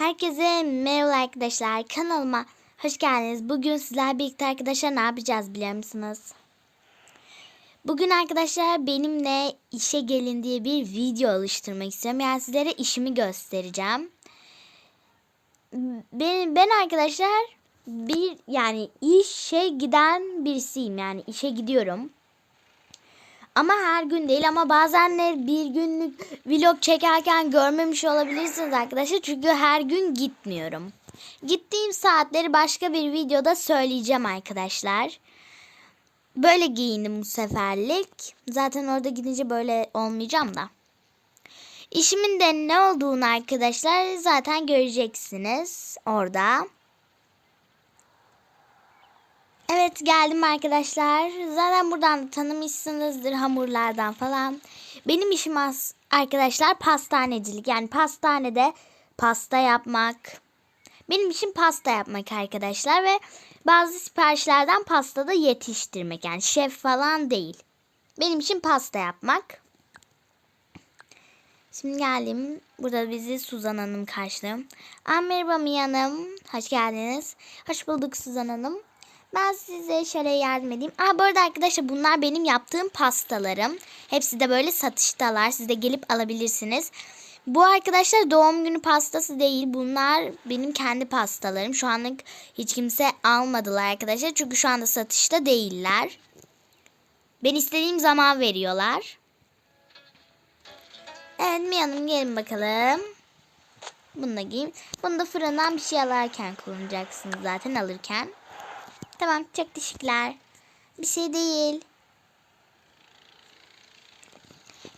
Herkese merhaba arkadaşlar. Kanalıma hoş geldiniz. Bugün sizler birlikte arkadaşlar ne yapacağız biliyor musunuz? Bugün arkadaşlar benimle işe gelin diye bir video oluşturmak istiyorum. Yani sizlere işimi göstereceğim. Ben, ben arkadaşlar bir yani işe giden birisiyim. Yani işe gidiyorum. Ama her gün değil ama bazen de bir günlük vlog çekerken görmemiş olabilirsiniz arkadaşlar. Çünkü her gün gitmiyorum. Gittiğim saatleri başka bir videoda söyleyeceğim arkadaşlar. Böyle giyindim bu seferlik. Zaten orada gidince böyle olmayacağım da. İşimin de ne olduğunu arkadaşlar zaten göreceksiniz orada. Evet geldim arkadaşlar. Zaten buradan da tanımışsınızdır hamurlardan falan. Benim işim az arkadaşlar pastanecilik. Yani pastanede pasta yapmak. Benim için pasta yapmak arkadaşlar ve bazı siparişlerden pasta da yetiştirmek. Yani şef falan değil. Benim için pasta yapmak. Şimdi geldim. Burada bizi Suzan Hanım karşılıyor. Aa, merhaba Mia Hanım. Hoş geldiniz. Hoş bulduk Suzan Hanım. Ben size şöyle yardım edeyim. Aa, bu arada arkadaşlar bunlar benim yaptığım pastalarım. Hepsi de böyle satıştalar. Siz de gelip alabilirsiniz. Bu arkadaşlar doğum günü pastası değil. Bunlar benim kendi pastalarım. Şu anlık hiç kimse almadılar arkadaşlar. Çünkü şu anda satışta değiller. Ben istediğim zaman veriyorlar. Evet Mia Hanım gelin bakalım. Bunu da giyeyim. Bunu da fırından bir şey alarken kullanacaksınız zaten alırken. Tamam çok teşekkürler. Bir şey değil.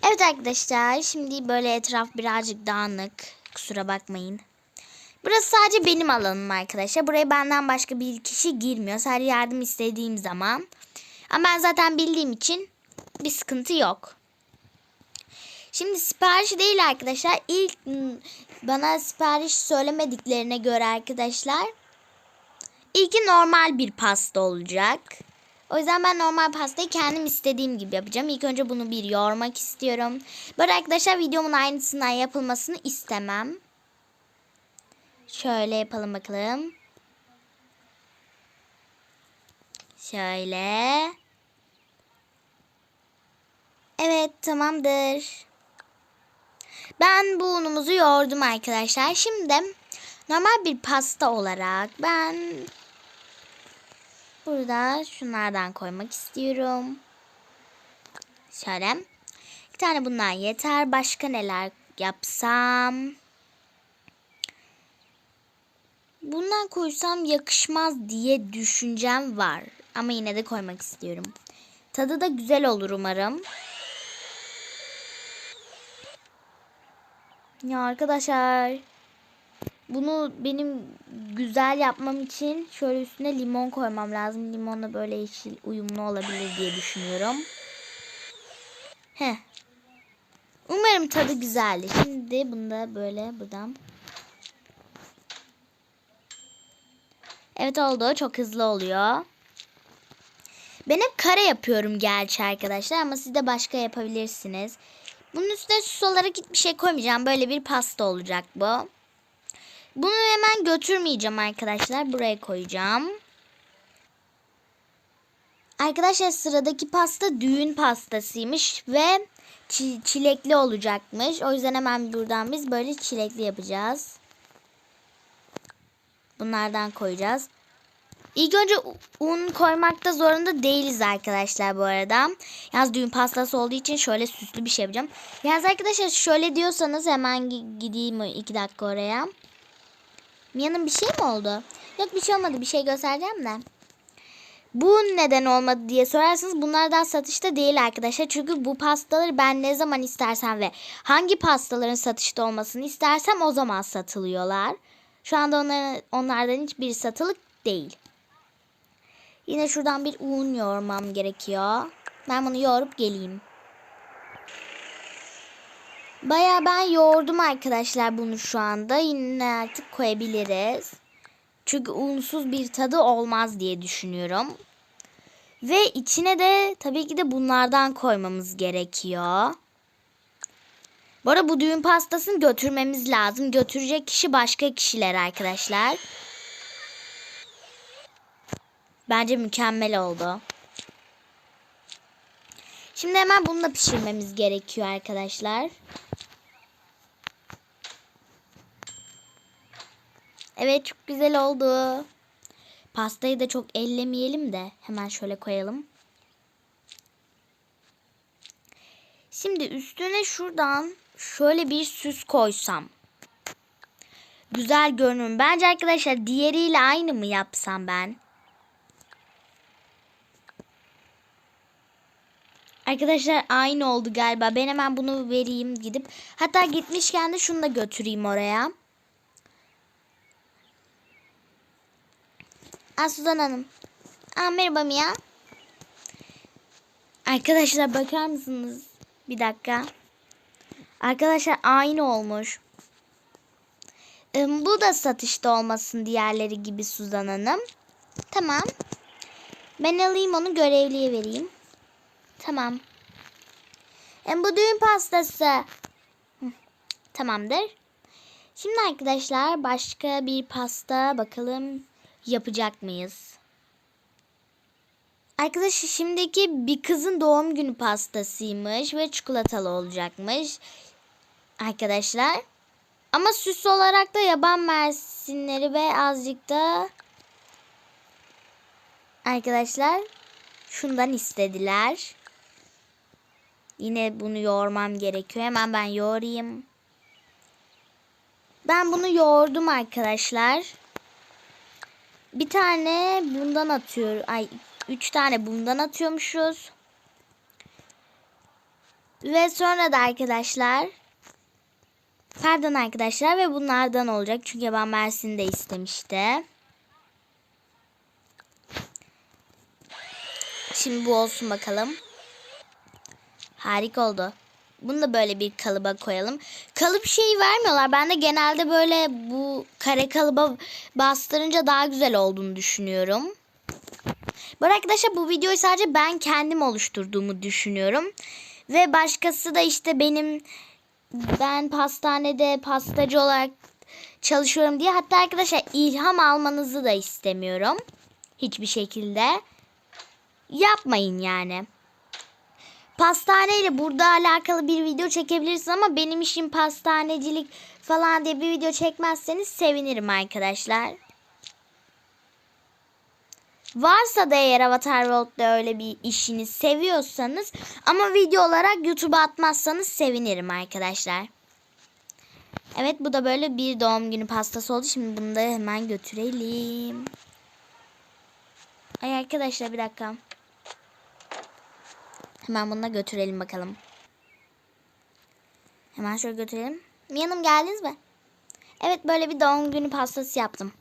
Evet arkadaşlar şimdi böyle etraf birazcık dağınık. Kusura bakmayın. Burası sadece benim alanım arkadaşlar. Buraya benden başka bir kişi girmiyor. Sadece yardım istediğim zaman. Ama ben zaten bildiğim için bir sıkıntı yok. Şimdi sipariş değil arkadaşlar. İlk bana sipariş söylemediklerine göre arkadaşlar İlki normal bir pasta olacak. O yüzden ben normal pastayı kendim istediğim gibi yapacağım. İlk önce bunu bir yoğurmak istiyorum. Böyle arkadaşlar videomun aynısından yapılmasını istemem. Şöyle yapalım bakalım. Şöyle. Evet tamamdır. Ben bu unumuzu yoğurdum arkadaşlar. Şimdi normal bir pasta olarak ben Burada şunlardan koymak istiyorum. Şöyle. Bir tane bundan yeter. Başka neler yapsam? Bundan koysam yakışmaz diye düşüncem var. Ama yine de koymak istiyorum. Tadı da güzel olur umarım. Ya arkadaşlar bunu benim güzel yapmam için şöyle üstüne limon koymam lazım. Limonla böyle yeşil uyumlu olabilir diye düşünüyorum. Heh. Umarım tadı güzeldi. Şimdi bunu da böyle buradan. Evet oldu. Çok hızlı oluyor. Ben hep kare yapıyorum gerçi arkadaşlar ama siz de başka yapabilirsiniz. Bunun üstüne süs olarak hiçbir şey koymayacağım. Böyle bir pasta olacak bu. Bunu hemen götürmeyeceğim arkadaşlar. Buraya koyacağım. Arkadaşlar sıradaki pasta düğün pastasıymış ve çilekli olacakmış. O yüzden hemen buradan biz böyle çilekli yapacağız. Bunlardan koyacağız. İlk önce un koymakta zorunda değiliz arkadaşlar bu arada. Yalnız düğün pastası olduğu için şöyle süslü bir şey yapacağım. Yalnız arkadaşlar şöyle diyorsanız hemen gideyim iki dakika oraya. Mia'nın bir şey mi oldu? Yok bir şey olmadı. Bir şey göstereceğim de. Bu neden olmadı diye sorarsanız bunlar daha satışta değil arkadaşlar. Çünkü bu pastaları ben ne zaman istersem ve hangi pastaların satışta olmasını istersem o zaman satılıyorlar. Şu anda onların, onlardan hiçbir satılık değil. Yine şuradan bir un yoğurmam gerekiyor. Ben bunu yoğurup geleyim. Baya ben yoğurdum arkadaşlar bunu şu anda. Yine artık koyabiliriz. Çünkü unsuz bir tadı olmaz diye düşünüyorum. Ve içine de tabii ki de bunlardan koymamız gerekiyor. Bu arada bu düğün pastasını götürmemiz lazım. Götürecek kişi başka kişiler arkadaşlar. Bence mükemmel oldu. Şimdi hemen bunu da pişirmemiz gerekiyor arkadaşlar. Evet çok güzel oldu. Pastayı da çok ellemeyelim de hemen şöyle koyalım. Şimdi üstüne şuradan şöyle bir süs koysam. Güzel görünüm. Bence arkadaşlar diğeriyle aynı mı yapsam ben? Arkadaşlar aynı oldu galiba. Ben hemen bunu vereyim gidip. Hatta gitmişken de şunu da götüreyim oraya. Aa, Suzan Hanım. Aa, merhaba Mia. Arkadaşlar bakar mısınız? Bir dakika. Arkadaşlar aynı olmuş. Bu da satışta olmasın diğerleri gibi Suzan Hanım. Tamam. Ben alayım onu görevliye vereyim. Tamam. Hem bu düğün pastası. Tamamdır. Şimdi arkadaşlar başka bir pasta bakalım yapacak mıyız? Arkadaşlar şimdiki bir kızın doğum günü pastasıymış ve çikolatalı olacakmış. Arkadaşlar. Ama süs olarak da yaban mersinleri ve azıcık da arkadaşlar şundan istediler. Yine bunu yoğurmam gerekiyor. Hemen ben yoğurayım. Ben bunu yoğurdum arkadaşlar. Bir tane bundan atıyor. Ay üç tane bundan atıyormuşuz. Ve sonra da arkadaşlar Pardon arkadaşlar ve bunlardan olacak. Çünkü ben Mersin'i de istemişti. Şimdi bu olsun bakalım. Harika oldu. Bunu da böyle bir kalıba koyalım. Kalıp şeyi vermiyorlar. Ben de genelde böyle bu kare kalıba bastırınca daha güzel olduğunu düşünüyorum. Arada arkadaşlar bu videoyu sadece ben kendim oluşturduğumu düşünüyorum. Ve başkası da işte benim ben pastanede pastacı olarak çalışıyorum diye. Hatta arkadaşlar ilham almanızı da istemiyorum. Hiçbir şekilde. Yapmayın yani. Pastaneyle burada alakalı bir video çekebilirsiniz ama benim işim pastanecilik falan diye bir video çekmezseniz sevinirim arkadaşlar. Varsa da eğer Avatar World'da öyle bir işini seviyorsanız ama video olarak YouTube'a atmazsanız sevinirim arkadaşlar. Evet bu da böyle bir doğum günü pastası oldu. Şimdi bunu da hemen götürelim. Ay arkadaşlar bir dakika. Hemen bunu da götürelim bakalım. Hemen şöyle götürelim. Yanım geldiniz mi? Evet böyle bir doğum günü pastası yaptım.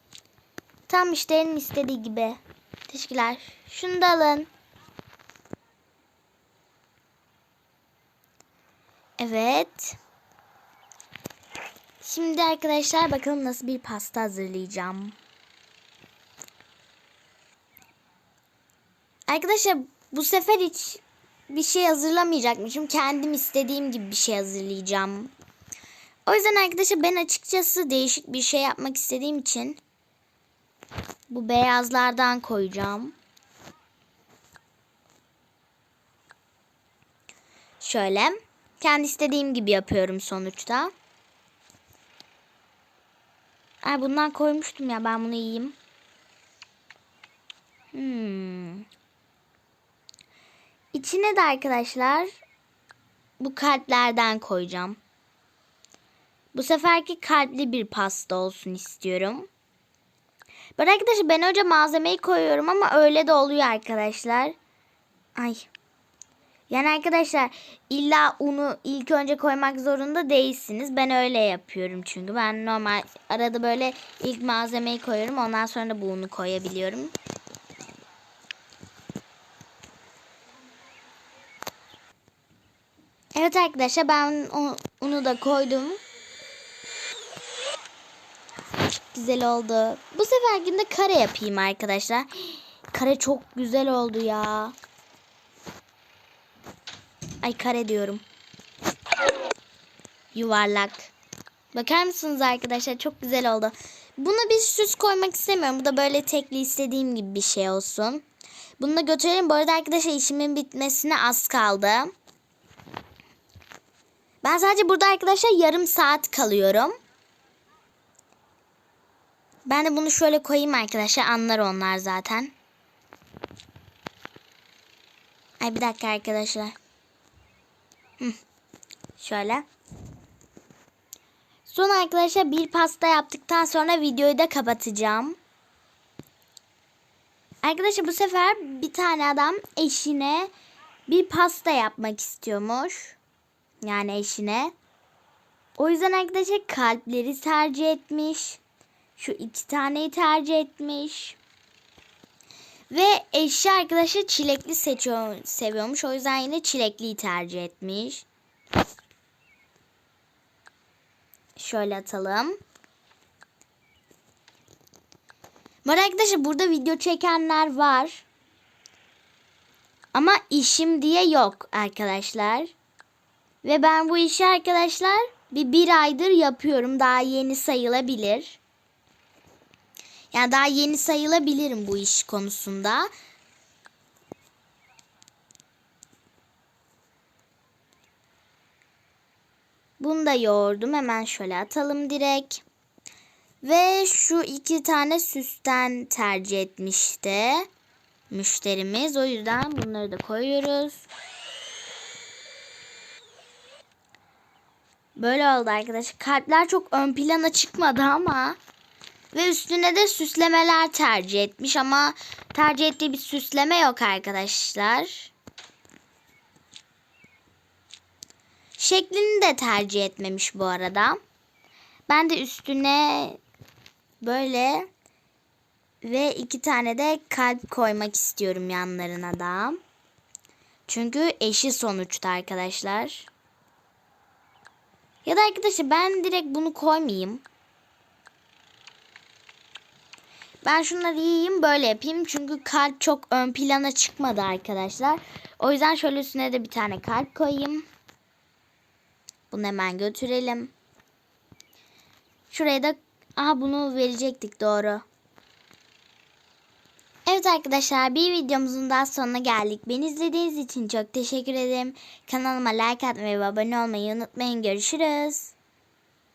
Tam müşterinin istediği gibi. Teşekkürler. Şunu da alın. Evet. Şimdi arkadaşlar bakalım nasıl bir pasta hazırlayacağım. Arkadaşlar bu sefer hiç bir şey hazırlamayacakmışım. Kendim istediğim gibi bir şey hazırlayacağım. O yüzden arkadaşlar ben açıkçası değişik bir şey yapmak istediğim için bu beyazlardan koyacağım. Şöyle. Kendi istediğim gibi yapıyorum sonuçta. Ay bundan koymuştum ya ben bunu yiyeyim. Hmm. İçine de arkadaşlar bu kalplerden koyacağım. Bu seferki kalpli bir pasta olsun istiyorum. Ben arkadaşlar ben önce malzemeyi koyuyorum ama öyle de oluyor arkadaşlar. Ay. Yani arkadaşlar illa unu ilk önce koymak zorunda değilsiniz. Ben öyle yapıyorum çünkü. Ben normal arada böyle ilk malzemeyi koyuyorum. Ondan sonra da bu unu koyabiliyorum. Evet arkadaşlar ben o- unu da koydum. Güzel oldu. Bu seferkinde kare yapayım arkadaşlar. Kare çok güzel oldu ya. Ay kare diyorum. yuvarlak. Bakar mısınız arkadaşlar? Çok güzel oldu. Buna bir süs koymak istemiyorum. Bu da böyle tekli istediğim gibi bir şey olsun. Bunu da götürelim. Bu arada arkadaşlar işimin bitmesine az kaldı. Ben sadece burada arkadaşlar yarım saat kalıyorum. Ben de bunu şöyle koyayım arkadaşlar. Anlar onlar zaten. Ay bir dakika arkadaşlar. Şöyle. Son arkadaşlar bir pasta yaptıktan sonra videoyu da kapatacağım. Arkadaşlar bu sefer bir tane adam eşine bir pasta yapmak istiyormuş. Yani eşine. O yüzden arkadaşlar kalpleri tercih etmiş. Şu iki taneyi tercih etmiş. Ve eşi arkadaşlar çilekli seçiyor, seviyormuş. O yüzden yine çilekliyi tercih etmiş. Şöyle atalım. Arada arkadaşlar burada video çekenler var. Ama işim diye yok arkadaşlar. Ve ben bu işi arkadaşlar bir, bir aydır yapıyorum. Daha yeni sayılabilir. Yani daha yeni sayılabilirim bu iş konusunda. Bunu da yoğurdum. Hemen şöyle atalım direkt. Ve şu iki tane süsten tercih etmişti müşterimiz. O yüzden bunları da koyuyoruz. Böyle oldu arkadaşlar. Kalpler çok ön plana çıkmadı ama ve üstüne de süslemeler tercih etmiş ama tercih ettiği bir süsleme yok arkadaşlar. Şeklini de tercih etmemiş bu arada. Ben de üstüne böyle ve iki tane de kalp koymak istiyorum yanlarına da. Çünkü eşi sonuçta arkadaşlar. Ya da arkadaşlar ben direkt bunu koymayayım. Ben şunları yiyeyim böyle yapayım. Çünkü kalp çok ön plana çıkmadı arkadaşlar. O yüzden şöyle üstüne de bir tane kalp koyayım. Bunu hemen götürelim. Şuraya da aha bunu verecektik doğru. Evet arkadaşlar bir videomuzun daha sonuna geldik. Beni izlediğiniz için çok teşekkür ederim. Kanalıma like atmayı ve abone olmayı unutmayın. Görüşürüz.